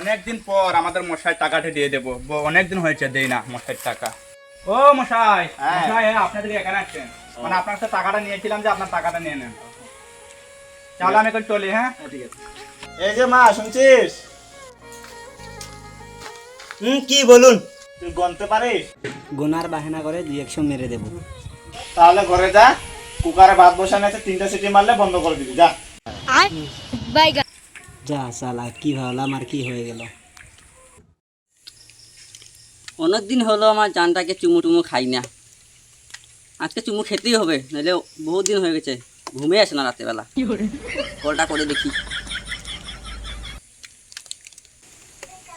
অনেকদিন পর আমাদের মশাই টাকাটা দিয়ে দেবো। অনেকদিন হয়েছে দেই না মশাই টাকা। ও মশাই হ্যাঁ। মশাই হ্যাঁ, আপনাদের এখানে আসছেন। মানে আপনার কাছে টাকাটা নিয়েছিলাম যে আপনার টাকাটা নিয়ে নেন। তাহলে আমি এখন চলি হ্যাঁ? ঠিক আছে। এই যে মা শুনছিস? হুম কি বলুন? তুই গনতে পারিস? গোনার বাহানা করে দুই একশো মেরে দেবো। তাহলে ঘরে যা কুকারে ভাত বসানো আছে তিনটা সিটি মারলে বন্ধ করে দিবি যা। বাইগা যা সালা কি ভাবলাম আর কি হয়ে গেল। অনেক দিন হলো আমার জানটাকে চুমু টুমু খাই না। আজকে চুমু খেতেই হবে নাহলে বহুত দিন হয়ে গেছে ঘুমে আসে না রাতেরবেলা কলটা করে দেখি।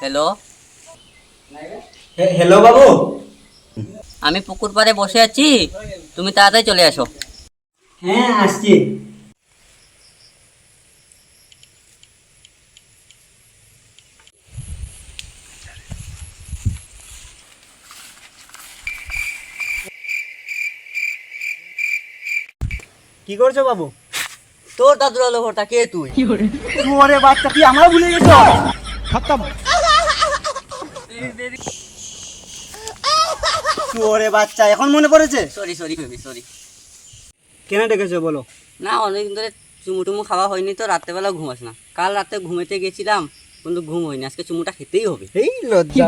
হ্যালো হ্যালো বাবু? আমি পুকুর পাড়ে বসে আছি তুমি তাড়াতাড়ি চলে আসো। হ্যাঁ আসছি। কি করছ বাবু? তোর দাদুর আলো ভরটা কে তুই? ওরে বাচ্চা কি আমরা ভুলে গেছো? ওরে বাচ্চা এখন মনে পড়েছে? সরি সরি বেবি সরি কেন ডেকেছো বলো? না অনেকদিন ধরে চুমু টুমু খাওয়া হয়নি তো রাত্রেবেলা ঘুম আসে না। কাল রাতে ঘুমেতে গেছিলাম কিন্তু ঘুম হয়নি। আজকে চুমুটা খেতেই হবে। এই লজ্জা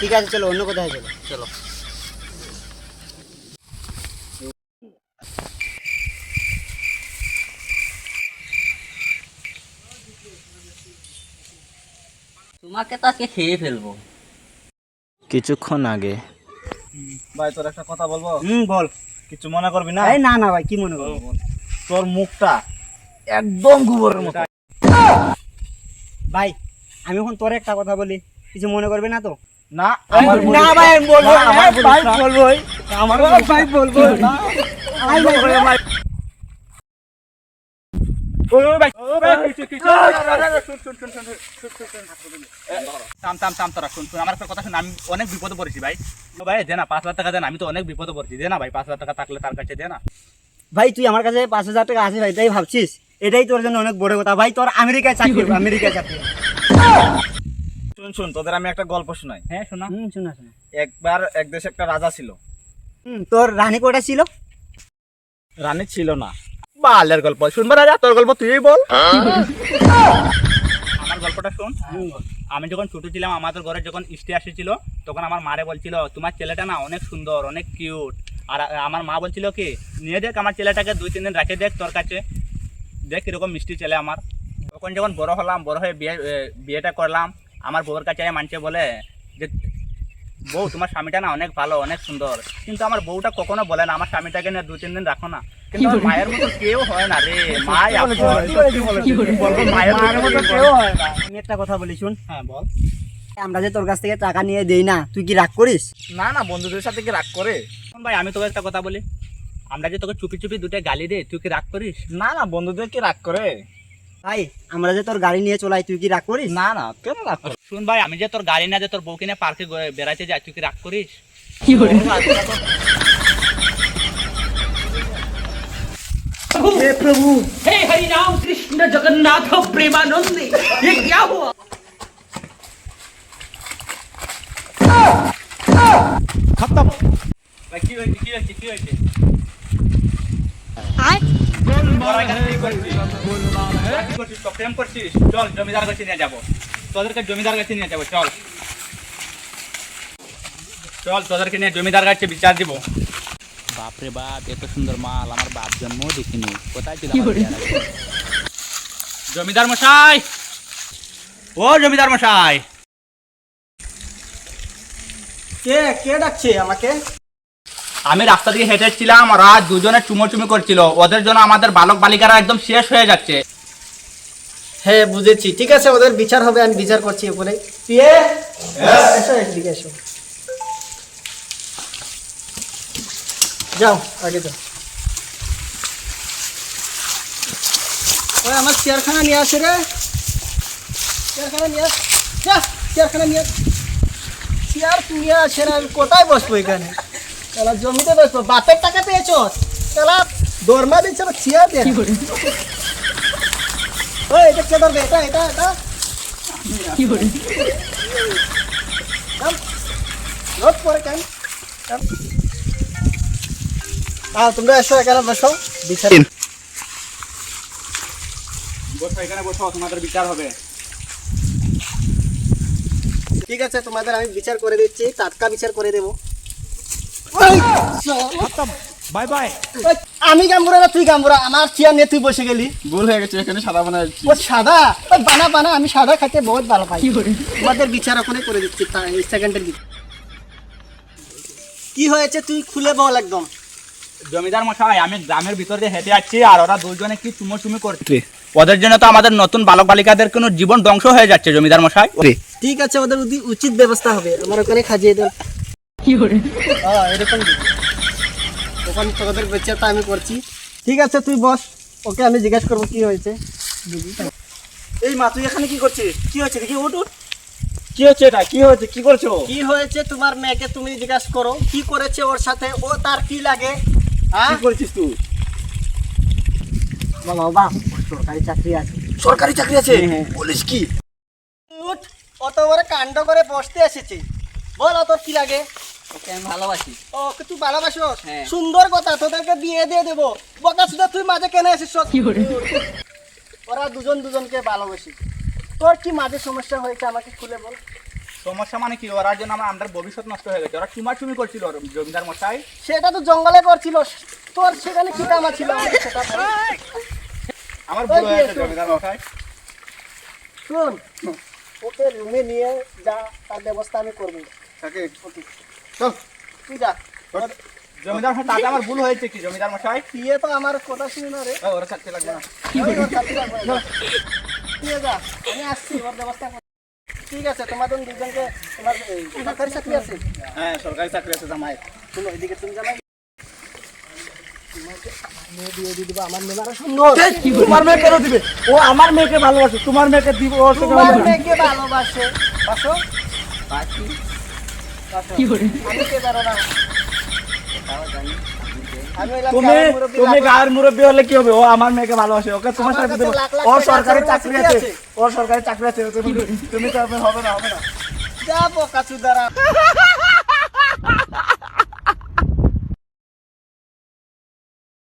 ঠিক আছে চলো অন্য কোথায় চলো চলো। তোমাকে তো আজকে খেয়ে ফেলব। কিছুক্ষণ আগে। ভাই তোর একটা কথা বলব? হুম বল। কিছু মনে করবি না? এই না না ভাই কি মনে করব? তোর মুখটা একদম গোবরের মতো। ভাই আমি এখন তোর একটা কথা বলি। কিছু মনে করবে না তো? না আমার না ভাই বলব আমার ভাই না। বলব। আমার ভাই বলব না। অনেক বিপদে পড়েছি ভাই ভাই দে না পাঁচ হাজার টাকা দেন আমি তো অনেক বিপদে দে না ভাই পাঁচ হাজার টাকা থাকলে তার কাছে দে না ভাই তুই আমার কাছে পাঁচ হাজার টাকা ভাই তাই ভাবছিস এটাই তোর জন্য অনেক বড় কথা ভাই তোর আমেরিকায় চাকরি আমেরিকায় চাকরি শুন শুন তোদের আমি একটা গল্প শোনাই হ্যাঁ শোনা শোনা শোনা একবার এক দেশে একটা রাজা ছিল তোর রানী কোটা ছিল রানী ছিল না বালের গল্প। শুনব রাজা, তোর গল্প তুই বল। আমার গল্পটা শোন। আমি যখন ছোট ছিলাম, আমাদের ঘরে যখন ইস্টে আসেছিল, তখন আমার মারে বলছিল, তোমার ছেলেটা না অনেক সুন্দর, অনেক কিউট আর আমার মা বলছিল কি, নিয়ে দেখ আমার ছেলেটাকে দুই, তিন দিন রাখে, দেখ তোর কাছে। দেখ কীরকম মিষ্টি ছেলে আমার। তখন যখন বড় হলাম, বড় হয়ে বিয়ে বিয়েটা করলাম, আমার বউর কাছে মানছে বলে যে, বউ, তোমার স্বামীটা না অনেক ভালো, অনেক সুন্দর। কিন্তু আমার বউটা কখনো বলে না, আমার স্বামীটাকে নিয়ে দু তিন দিন রাখো না। কিন্তু মায়ের মতো কেউ হয় না রে। মায়ের মতো কেউ হয় না। একটা কথা বলি শুন। হ্যাঁ বল। আমরা যে তোর কাছ থেকে টাকা নিয়ে দেই না তুই কি রাগ করিস? না না বন্ধুদের সাথে কি রাগ করে? ভাই আমি তোকে একটা কথা বলি। আমরা যে তোকে চুপি চুপি দুটো গালি দে তুই কি রাগ করিস? না না বন্ধুদের কি রাগ করে? ভাই আমরা যে তোর গাড়ি নিয়ে চলাই তুই কি রাগ করিস? না না কেন রাগ করে শুন ভাই আমি যে তোর গাড়ি না যে তোর বউ কিনে পার্কে বেড়াইতে যাই তুই কি রাগ করিস? ভাই কি হয়েছে কি হয়েছে কি হয়েছে তোরা এখানে কি করছিস? তোরা কি করছিস? তো প্রেম করছিস চল জমিদার কাছে নিয়ে যাব তোদেরকে জমিদার কাছে নিয়ে যাব চল চল তোদেরকে নিয়ে জমিদার কাছে বিচার দিব বাপরে বাপ এত সুন্দর মাল আমার বাপ জন্ম দেখিনি। কোথায় ছিল? জমিদার মশাই! ও জমিদার মশাই! কে কে ডাকছে আমাকে? আমি রাস্তা দিয়ে হেঁটে এসেছিলাম ওরা দুজনে চুমোচুমি করছিল। ওদের জন্য আমাদের বালক বালিকারা একদম শেষ হয়ে যাচ্ছে। হ্যাঁ বুঝেছি। ঠিক আছে ওদের বিচার হবে আমি বিচার করছি উপরে। এসো একদিকে এসো। যাও আগে যাও। ওই আমার চেয়ারখানা নিয়ে আসে রে। চেয়ারখানা নিয়ে আস যা চেয়ারখানা নিয়ে আস। চেয়ার নিয়ে আসে রে আমি কোথায় বসবো এখানে? তাহলে জমিতে বসবো। বাপের টাকা পেয়েছ? তাহলে দরমা দিচ্ছে চেয়ার দিয়ে। ওই এটা কে ধরবে? এটা এটা এটা। রোদ পরে কেন? তোমরা এসো এখানে বসো। বিচার বসো এখানে বসো তোমাদের বিচার হবে। ঠিক আছে তোমাদের আমি বিচার করে দিচ্ছি টাটকা বিচার করে দেবো। Bye bye. আমি গাম্বুরা না তুই গাম্বুরা আমার চেয়ার নিয়ে তুই বসে গেলি। ভুল হয়ে গেছে এখানে সাদা বানা ও সাদা? বানা বানা আমি সাদা খাইতে বহুত ভালো পাই। তোমাদের বিচার ওখানে করে দিচ্ছি সেকেন্ডের কি হয়েছে তুই খুলে বল একদম। জমিদার মশাই আমি গ্রামের ভিতর দিয়ে হেঁটে যাচ্ছি আর ওরা দুজনে কি চুমো চুমি করছে ওদের জন্য তো আমাদের নতুন বালক বালিকাদের কোনো জীবন ধ্বংস হয়ে যাচ্ছে জমিদার মশাই। ঠিক আছে ওদের উচিত ব্যবস্থা হবে আমার ওখানে খাজিয়ে দেন হ্যাঁ এরকম। ওখানে তোদের বিচারটা আমি করছি। ঠিক আছে তুই বস ওকে আমি জিজ্ঞেস করব কি হয়েছে। এই মা তুই এখানে কি করছিস? কি হয়েছে? দেখি উঠ উঠ। কি হচ্ছে এটা? কি হচ্ছে কি করছ? কি হয়েছে তোমার মেয়েকে তুমি জিজ্ঞাসা করো কি করেছে ওর সাথে? ও তার কি লাগে? কি করছিস তুই? বাবা বাবা সরকারি চাকরি আছে। সরকারি চাকরি আছে? বলিস কি? অত বড় কাণ্ড করে বসতে এসেছি। বল তোর কি লাগে? ওকে আমি ভালোবাসি। ও তুই ভালোবাসো হ্যাঁ। সুন্দর কথা তোদেরকে বিয়ে দিয়ে দেবো। বকা শুধু তুই মাঝে কেন এসেছ ওরা দুজন দুজনকে ভালোবাসি। তোর কি মাঝে সমস্যা হয়েছে আমাকে খুলে বল। সমস্যা মানে কি? ওরার জন্য আমার আমাদের ভবিষ্যৎ নষ্ট হয়ে গেছে। ওরা চুমা চুমি করছিল জমিদার মশাই। সেটা তো জঙ্গলে করছিল। তোর সেখানে কি কামা ছিল। আমার ভুল হয়ে গেছে জমিদার মশাই। শুন ওকে রুমে নিয়ে যা তার ব্যবস্থা আমি করব। চল। তুই যা। জমিদার মশাই তাতে আমার ভুল হয়েছে কি জমিদার মশাই? বিয়ে তো আমার কথা শুনে না রে। ওরা থাকতে লাগবে না। নিয়ে যা আমি আসছি ওর ব্যবস্থা। ঠিক আছে তোমাদের দুজনকে তোমার সরকারি চাকরি আছে? হ্যাঁ সরকারি চাকরি আছে জামাই। শুনো এদিকে তুমি জানাই মেয়ে দিয়ে দিয়ে দিবো আমার মেয়ে আরও সুন্দর। তোমার মেয়ে কেন দিবে? ও আমার মেয়েকে ভালোবাসে তোমার মেয়েকে দিব তোমার মেয়েকে ভালোবাসে। বাসো। বাকি আমি কে জানো না আমি হইলাম তুমি তুমি গায়ের মুরব্বী হলে কি হবে? ও আমার মেয়েকে ভালোবাসে। ওকে তোমার সাথে দেবো ওর সরকারি চাকরি আছে। ওর সরকারি চাকরি আছে। তুমি তুমি তো হবে না হবে না। যা বোকা চুদারা